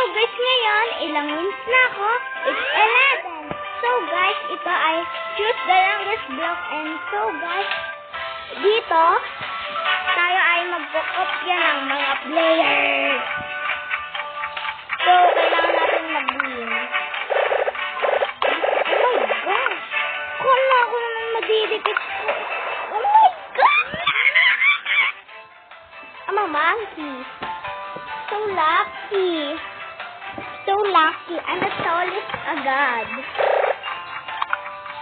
guys, ngayon, ilang wins na ako? It's 11. So guys, ito ay choose the longest block. And so guys, dito, tayo ay magkukopya ng mga players. So, kailangan natin mag-win. Oh my gosh! Kala ko naman madidikit ko. Oh my God! I'm a monkey. So lucky. So lucky. I'm the tallest agad.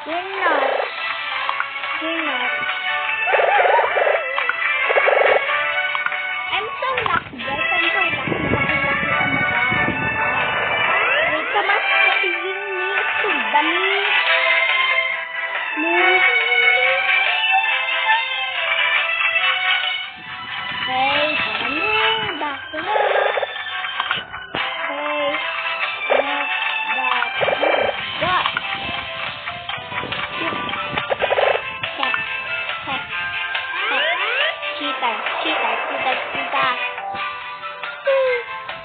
You're not. You're not. 是的，是的，是的。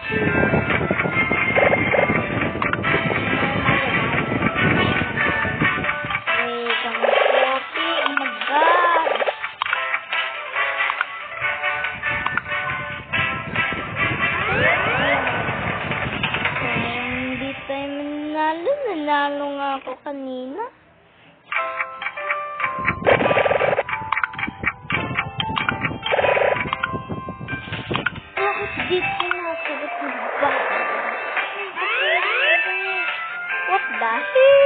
是。What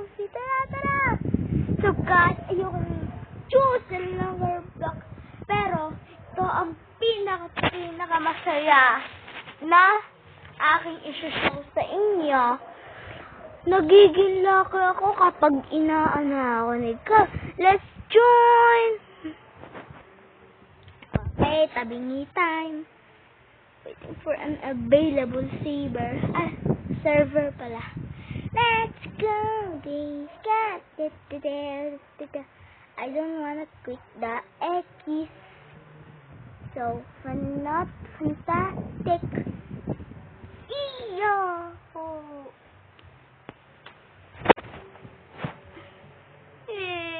movie. Tara, tara. So guys, ayoko choose another block. Pero, ito ang pinaka, pinaka masaya na aking isushow sa inyo. Nagiging lucky ako kapag inaanawan ko. Let's join! Okay, tabingi time. Waiting for an available saver. Ah, server pala. Let's go, guys. Got it, I don't wanna click the X. So, fun, not fantastic. Iyo! Eh.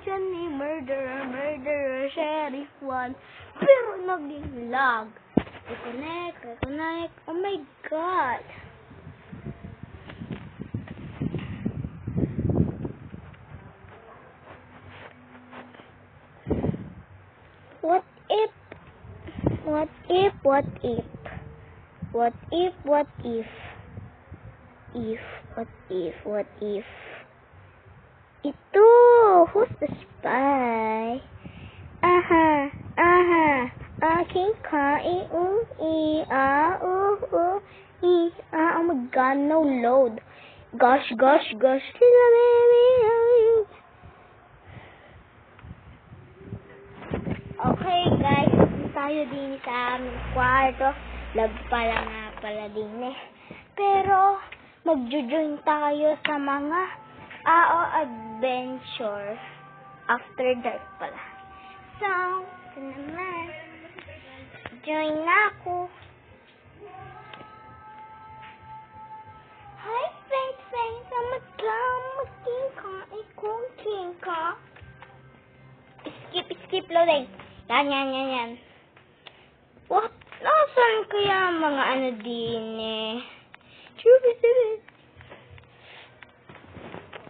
Lagi murderer, murderer, sheriff one. Pero naging lag. Reconnect, reconnect. Oh my God. What if, what if, what if, what if, what if, if, what if, what if, ito, who's the spy? Aha, aha, aking kain, um, i, ah, uh, uh, i, ah, oh my god, no load. Gosh, gosh, gosh, Okay guys, tayo din sa aming kwarto. Lag pala nga pala din eh. Pero, magjo-join tayo sa mga AO adventure after dark pala. So, ito naman. Join na ako. Hi, friends, friends. Samagka, magtingka, ikong tingka. Skip, skip, loading. Yan, yan, yan, yan. What? Nasaan kaya mga ano din eh? Chubi, chubi.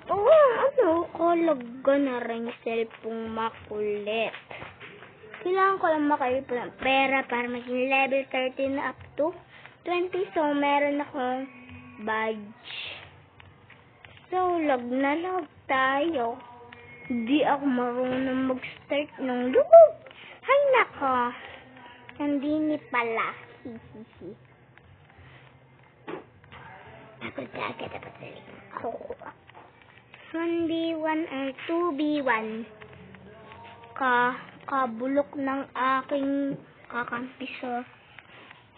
Oh, ano, kalaga na rin cellphone makulit. Kailangan ko lang makaipon ng pera para maging level 13 na up to 20. So, meron akong badge. So, lag na lag tayo. Hindi ako marunong mag-start ng loob. Hay nako. Hindi ni pala. Hihihi. Ako dagat dapat sa Ako. 1B1 or 2B1. Ka, kabulok ng aking kakampi sa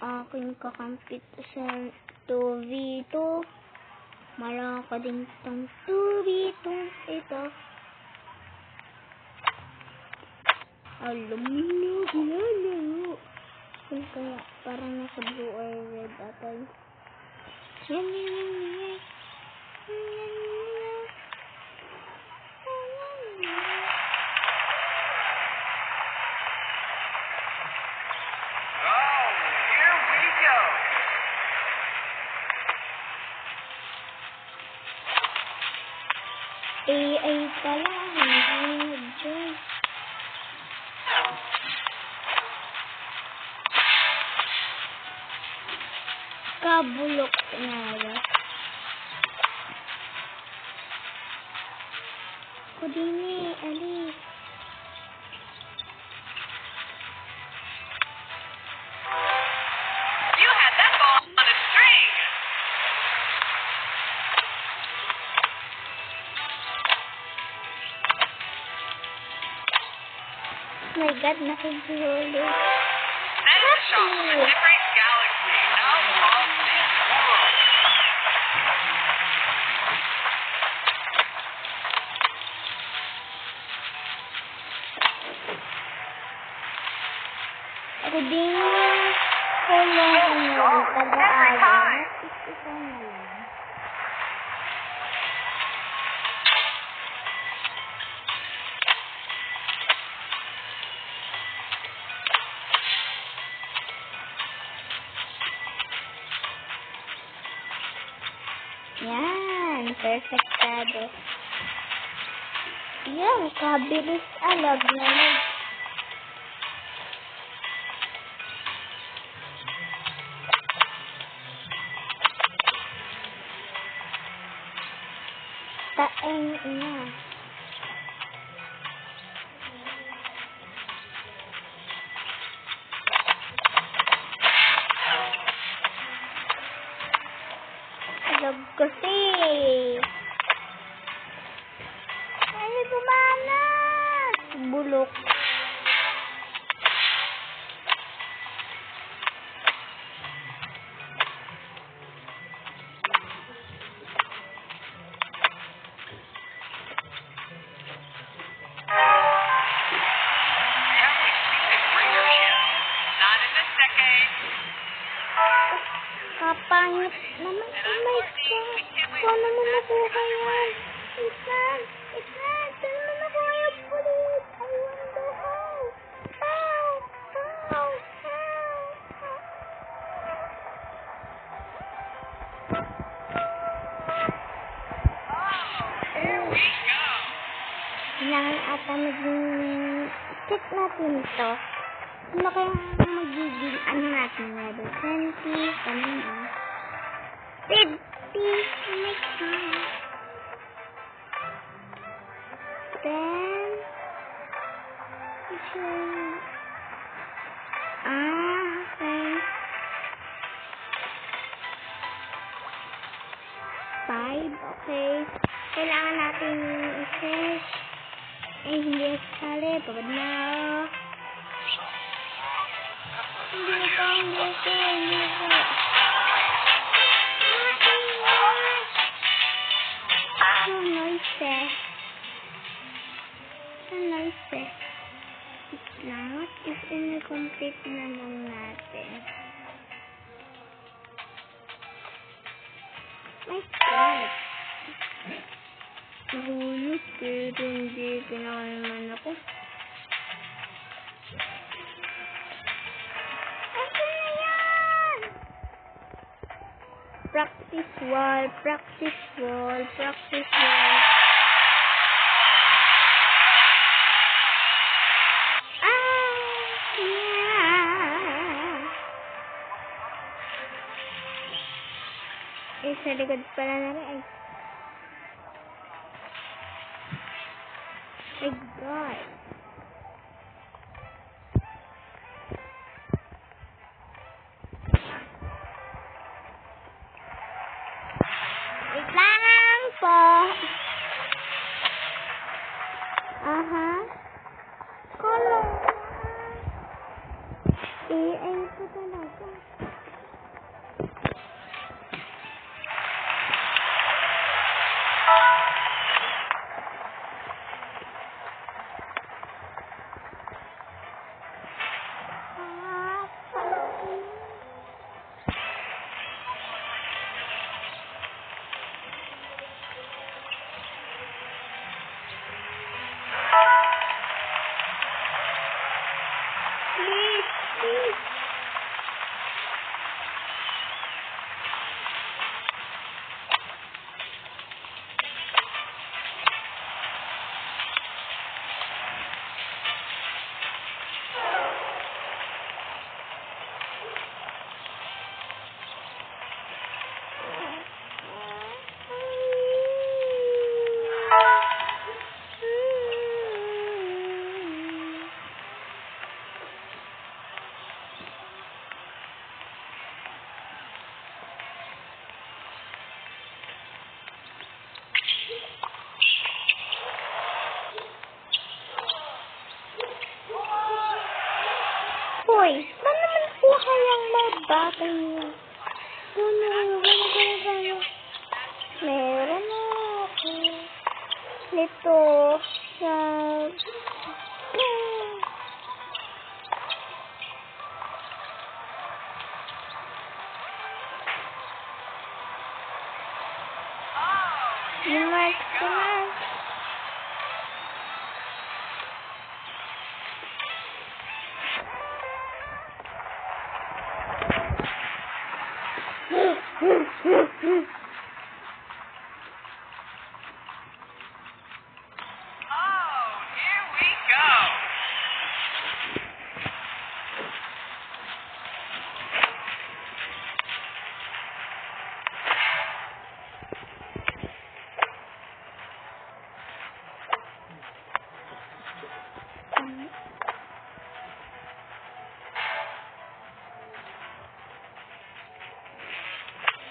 aking kakampi sa 2V2. Malaka din tong 2V2 ito. Alam mo, ginalayo. Kung kaya, parang nasa blue or red atay. Yan, yan, yan, yan. Yan, yan, yan. AI pala, hindi nag-join. Kabulok na din eh, alis. Oh my God, nakigulo. That is a shot from a different galaxy out of this world. Ako din ko lang ano, taga-aga. Yan, perfectado. Yan, kabilis alag na lang. Kailangan ata maging check natin ito. Ano kaya magiging ano natin level 20, ano na. 50, oh my God. Then, sure. Ah, okay. Five, okay. Kailangan natin i-search. Eh, hindi sali. Pagod na ako. Hindi ko, hindi ko, hindi ko. So nice eh. So nice eh. Wait lang, what if in-complete na lang natin? My God nahulog pero hindi pinakalaman ako. Practice wall, practice wall, practice wall. Eh, sa likod pala na rin. landfall. Uh huh. You like the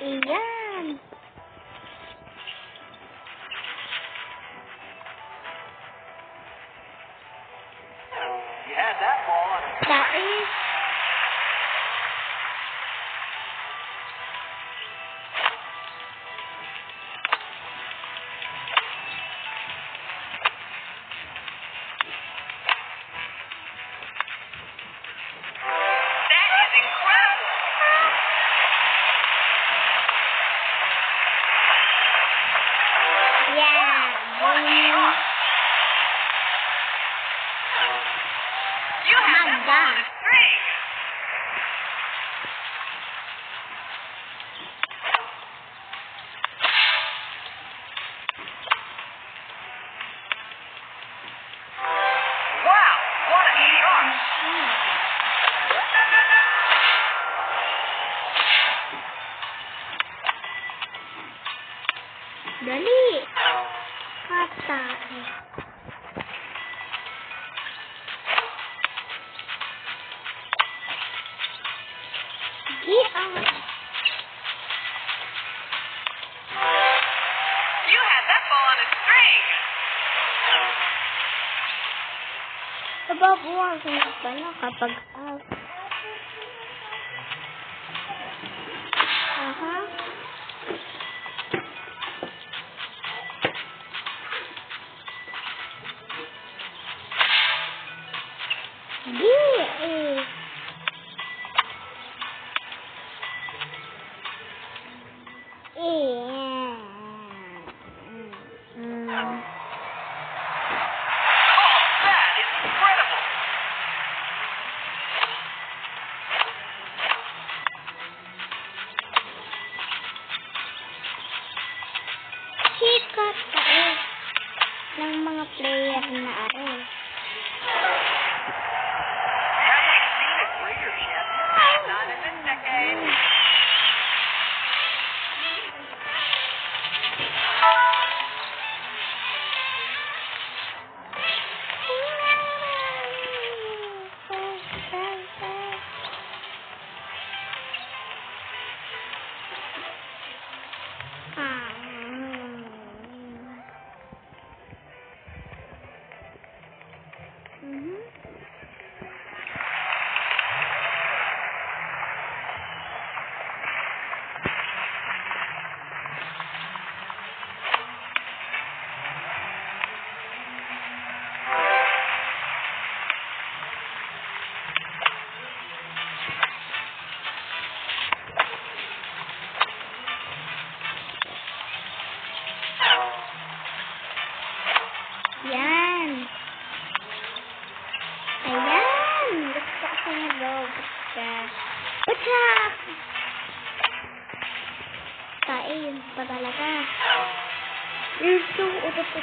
Yeah. sorry. You had that ball on a string. Na kapag out. Uh-huh.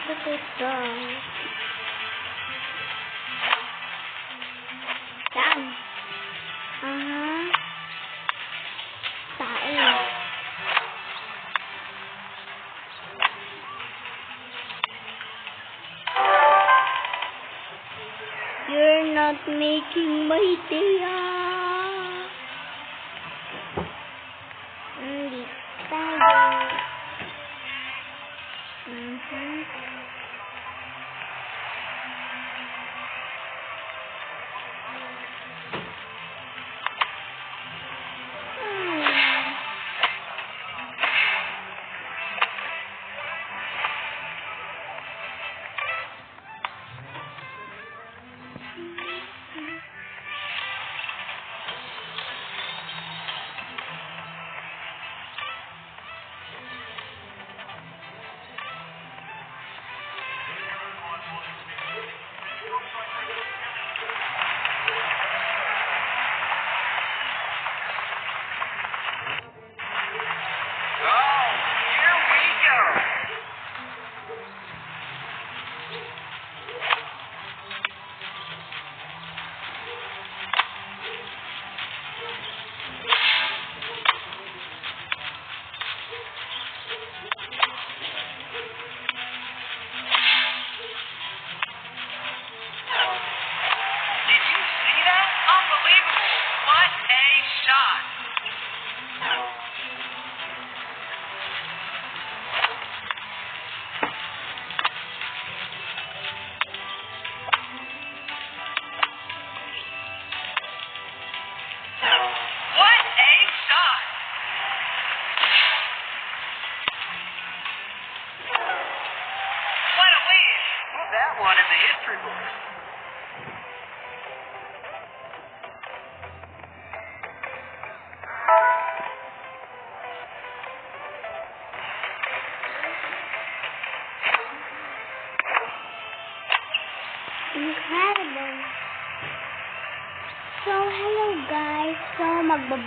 look at. Down. Uh-huh. You're not making my day up.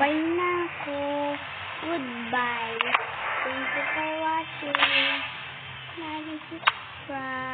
Babay na ako. Goodbye. Thank you for watching. Love you, subscribe.